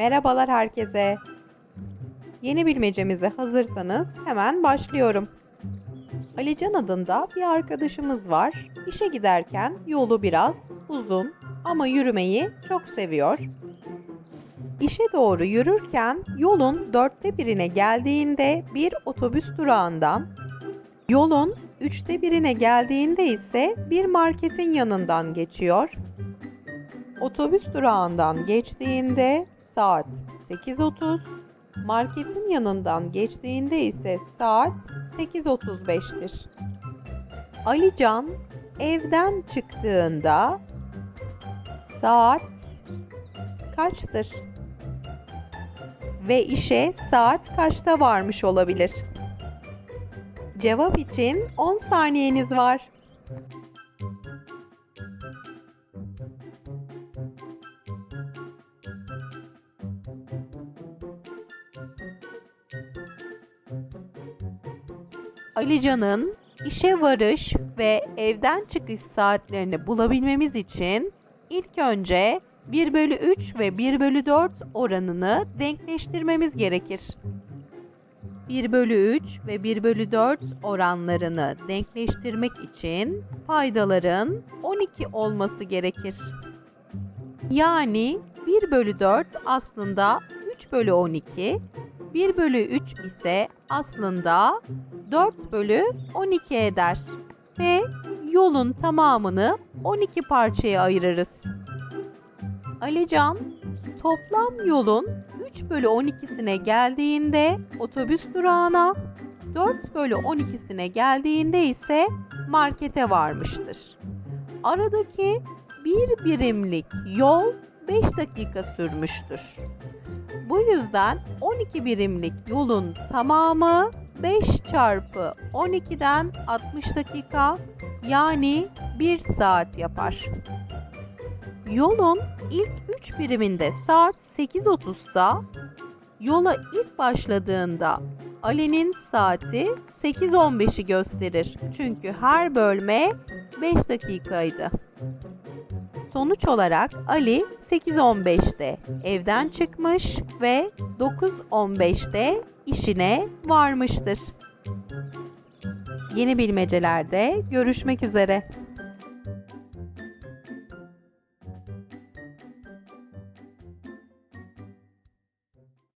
Merhabalar herkese. Yeni bilmecemize hazırsanız hemen başlıyorum. Alican adında bir arkadaşımız var. İşe giderken yolu biraz uzun ama yürümeyi çok seviyor. İşe doğru yürürken yolun dörtte birine geldiğinde bir otobüs durağından, yolun üçte birine geldiğinde ise bir marketin yanından geçiyor. Otobüs durağından geçtiğinde saat 8.30, marketin yanından geçtiğinde ise saat 8.35'tir. Alican evden çıktığında saat kaçtır? Ve işe saat kaçta varmış olabilir? Cevap için 10 saniyeniz var. Alican'ın işe varış ve evden çıkış saatlerini bulabilmemiz için ilk önce 1 bölü 3 ve 1 bölü 4 oranını denkleştirmemiz gerekir. 1 bölü 3 ve 1 bölü 4 oranlarını denkleştirmek için paydaların 12 olması gerekir. Yani 1 bölü 4 aslında 3 bölü 12, 1 bölü 3 ise aslında 4 bölü 12 eder. Ve yolun tamamını 12 parçaya ayırırız. Alican toplam yolun 3 bölü 12'sine geldiğinde otobüs durağına, 4 bölü 12'sine geldiğinde ise markete varmıştır. Aradaki bir birimlik yol 5 dakika sürmüştür. Bu yüzden 12 birimlik yolun tamamı 5 çarpı 12'den 60 dakika yani 1 saat yapar. Yolun ilk 3 biriminde saat 8.30 sa yola ilk başladığında Ali'nin saati 8.15'i gösterir. Çünkü her bölme 5 dakikaydı. Sonuç olarak Ali 8.15'te evden çıkmış ve 9.15'te işine varmıştır. Yeni bilmecelerde görüşmek üzere.